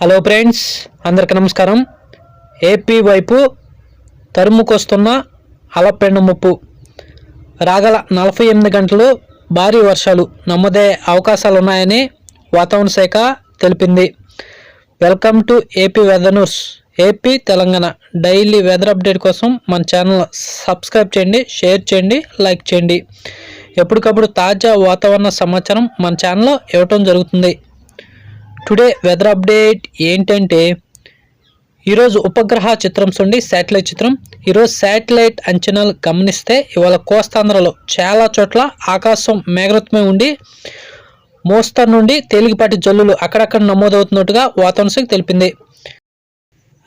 Hello friends అందరికి నమస్కారం. AP వైపు తరుముకొస్తున్న అలపెండు ముప్పు. రాగల నలభై ఎనిమిది గంటలు భారీ వర్షాలు నమ్మదే అవకాశాలు ఉన్నాయని వాతావరణ శాఖ తెలిపింది. Welcome to AP weather news. AP Telangana. Daily weather update కోసం మన ఛానల్ సబ్స్క్రైబ్ చేయండి షేర్ చేయండి లైక్ చేయండి. ఎప్పటికప్పుడు తాజా వాతావరణ సమాచారం మన ఛానల్లో ఇవ్వటం జరుగుతుంది. టుడే వెదర్ అప్డేట్ ఏంటంటే ఈరోజు ఉపగ్రహ చిత్రం చూడండి శాటిలైట్ చిత్రం. ఈరోజు శాటిలైట్ అంచనాలు గమనిస్తే ఇవాళ కోస్తాంధ్రలో చాలా చోట్ల ఆకాశం మేఘరత్మై ఉండి మోస్తరు నుండి తేలికపాటి జల్లులు అక్కడక్కడ నమోదవుతున్నట్టుగా వాతావరణ శాఖ తెలిపింది.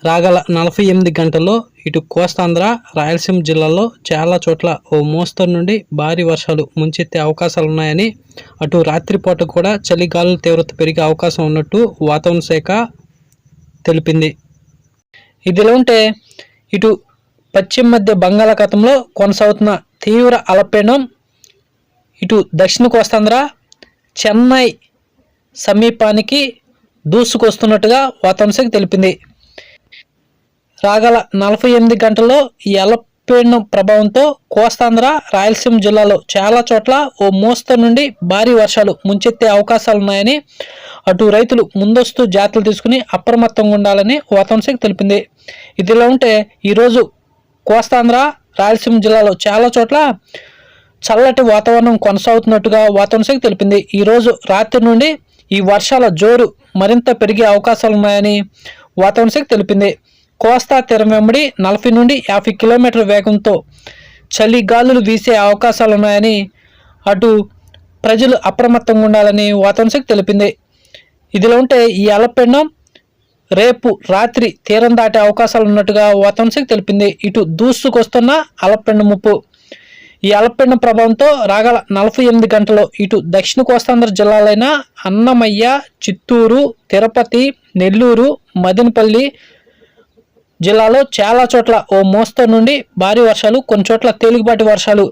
రాగల నలభై ఎనిమిది గంటల్లో ఇటు కోస్తాంధ్ర రాయలసీమ జిల్లాలో చాలా చోట్ల ఓ మోస్తరు నుండి భారీ వర్షాలు ముంచెత్తే అవకాశాలు ఉన్నాయని అటు రాత్రిపూట కూడా చలిగాలుల తీవ్రత పెరిగే అవకాశం ఉన్నట్టు వాతావరణ శాఖ తెలిపింది. ఇదిలా ఉంటే ఇటు పశ్చిమ మధ్య బంగాళాఖాతంలో కొనసాగుతున్న తీవ్ర అలపీడం ఇటు దక్షిణ కోస్తాంధ్ర చెన్నై సమీపానికి దూసుకొస్తున్నట్టుగా వాతావరణ శాఖ తెలిపింది. రాగల నలభై ఎనిమిది గంటల్లో ఈ ప్రభావంతో కోస్తాంధ్ర రాయలసీమ జిల్లాలో చాలా చోట్ల ఓ మోస్తరు నుండి భారీ వర్షాలు ముంచెత్తే అవకాశాలున్నాయని అటు రైతులు ముందస్తు జాగ్రత్తలు తీసుకుని అప్రమత్తంగా ఉండాలని వాతావరణ శాఖ తెలిపింది. ఇదిలా ఉంటే ఈరోజు కోస్తాంధ్ర రాయలసీమ జిల్లాలో చాలా చోట్ల చల్లటి వాతావరణం కొనసాగుతున్నట్టుగా వాతావరణ శాఖ తెలిపింది. ఈరోజు రాత్రి నుండి ఈ వర్షాల జోరు మరింత పెరిగే అవకాశాలున్నాయని వాతావరణ శాఖ తెలిపింది. కోస్తా తీరం వెంబడి నలభై నుండి యాభై కిలోమీటర్ల వేగంతో చలి గాలులు వీసే అవకాశాలు ఉన్నాయని అటు ప్రజలు అప్రమత్తంగా ఉండాలని వాతావరణ శాఖ తెలిపింది. ఇదిలో ఉంటే ఈ అలపెండం రేపు రాత్రి తీరం దాటే అవకాశాలు ఉన్నట్టుగా వాతావరణ శాఖ తెలిపింది. ఇటు దూసుకొస్తున్న అలపెండ ముప్పు. ఈ అలపెండ ప్రభావంతో రాగల నలభై ఎనిమిది గంటలు ఇటు దక్షిణ కోస్తాంధ్ర జిల్లాలైన అన్నమయ్య చిత్తూరు తిరుపతి నెల్లూరు మదనపల్లి జిల్లాలో చాలా చోట్ల ఓ మోస్తరు నుండి భారీ వర్షాలు కొన్ని చోట్ల తేలికపాటి వర్షాలు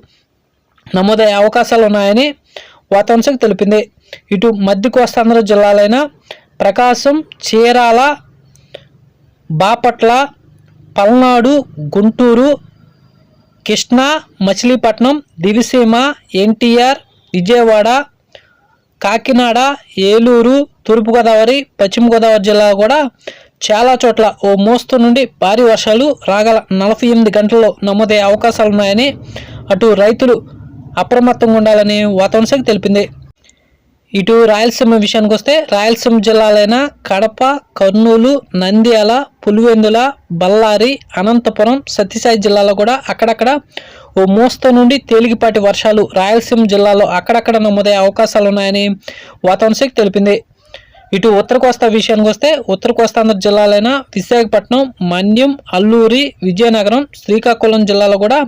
నమోదయ్యే అవకాశాలు ఉన్నాయని వాతావరణ శాఖ తెలిపింది. ఇటు మధ్య కోస్తాంధ్ర జిల్లాలైన ప్రకాశం చీరాల బాపట్ల పల్నాడు గుంటూరు కృష్ణా మచిలీపట్నం దివిసీమ ఎన్టీఆర్ విజయవాడ కాకినాడ ఏలూరు తూర్పుగోదావరి పశ్చిమ గోదావరి జిల్లా కూడా చాలా చోట్ల ఓ మోస్తు నుండి భారీ వర్షాలు రాగల నలభై ఎనిమిది గంటల్లో నమోదయ్యే అవకాశాలు ఉన్నాయని అటు రైతులు అప్రమత్తంగా ఉండాలని వాతావరణ శాఖ తెలిపింది. ఇటు రాయలసీమ విషయానికి వస్తే రాయలసీమ జిల్లాలైన కడప కర్నూలు నంద్యాల పులివెందుల బళ్ళారి అనంతపురం సత్యసాయి జిల్లాలో కూడా అక్కడక్కడ ఓ మోస్త నుండి తేలికపాటి వర్షాలు రాయలసీమ జిల్లాలో అక్కడక్కడ నమోదయ్యే అవకాశాలు ఉన్నాయని వాతావరణ శాఖ తెలిపింది. ఇటు ఉత్తర కోస్తా విషయానికి వస్తే ఉత్తర కోస్తాంధ్ర జిల్లాలైన విశాఖపట్నం మన్యం అల్లూరి విజయనగరం శ్రీకాకుళం జిల్లాలో కూడా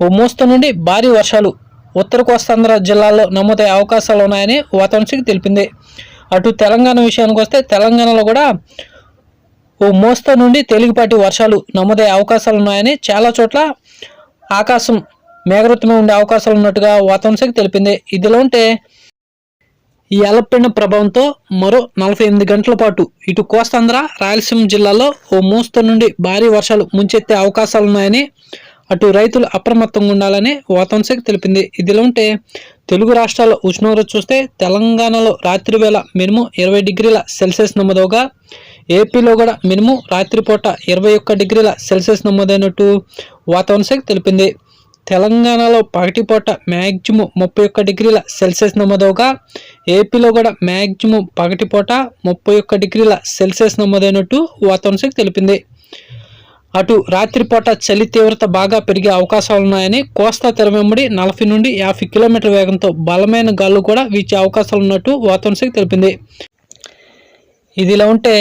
ఓ మోస్త నుండి భారీ వర్షాలు ఉత్తర కోస్తాంధ్ర జిల్లాలో నమోదయ్యే అవకాశాలు ఉన్నాయని వాతావరణ శాఖ తెలిపింది. అటు తెలంగాణ విషయానికి వస్తే తెలంగాణలో కూడా ఓ మోస్త నుండి తేలికపాటి వర్షాలు నమోదయ్యే అవకాశాలు ఉన్నాయని చాలా చోట్ల ఆకాశం మేఘవృతమై ఉండే అవకాశాలు ఉన్నట్టుగా వాతావరణ శాఖ తెలిపింది. ఇదిలో ఉంటే ఈ అలపిండ ప్రభావంతో మరో నలభై ఎనిమిది గంటల పాటు ఇటు కోస్తాంధ్ర రాయలసీమ జిల్లాలో ఓ మోస్తరు నుండి భారీ వర్షాలు ముంచెత్తే అవకాశాలున్నాయని అటు రైతులు అప్రమత్తంగా ఉండాలని వాతావరణ శాఖ తెలిపింది. ఇదిలా ఉంటే తెలుగు రాష్ట్రాల్లో ఉష్ణోగ్రత చూస్తే తెలంగాణలో రాత్రి వేళ మినిమం ఇరవై డిగ్రీల సెల్సియస్ నమోదవగా ఏపీలో కూడా మినిమం రాత్రిపూట ఇరవై ఒక్క డిగ్రీల సెల్సియస్ నమోదైనట్టు వాతావరణ శాఖ తెలిపింది. తెలంగాణలో పగటిపూట మ్యాక్సిమం ముప్పై ఒక్క డిగ్రీల సెల్సియస్ నమోదవగా ఏపీలో కూడా మ్యాక్సిమం పగటిపూట ముప్పై ఒక్క డిగ్రీల సెల్సియస్ నమోదైనట్టు వాతావరణ శాఖ తెలిపింది. అటు రాత్రిపూట చలి తీవ్రత బాగా పెరిగే అవకాశాలు ఉన్నాయని కోస్తా తెరవెంబడి నలభై నుండి యాభై కిలోమీటర్ వేగంతో బలమైన గాలు కూడా వీచే అవకాశాలు ఉన్నట్టు వాతావరణ శాఖ తెలిపింది. ఇదిలా ఉంటే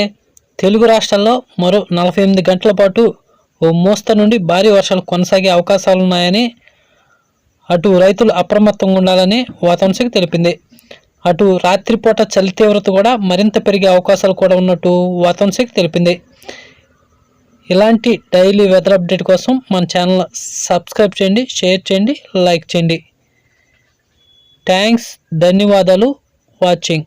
తెలుగు రాష్ట్రాల్లో మరో నలభై ఎనిమిది గంటల పాటు ఓ మోస్త నుండి భారీ వర్షాలు కొనసాగే అవకాశాలు ఉన్నాయని అటు రైతులు అప్రమత్తంగా ఉండాలని వాతావరణ శాఖ తెలిపింది. అటు రాత్రిపూట చలి తీవ్రత కూడా మరింత పెరిగే అవకాశాలు కూడా ఉన్నట్టు వాతావరణ శాఖ తెలిపింది. ఇలాంటి డైలీ వెదర్ అప్డేట్ కోసం మన ఛానల్ సబ్స్క్రైబ్ చేయండి షేర్ చేయండి లైక్ చేయండి. థ్యాంక్స్ ధన్యవాదాలు వాచింగ్.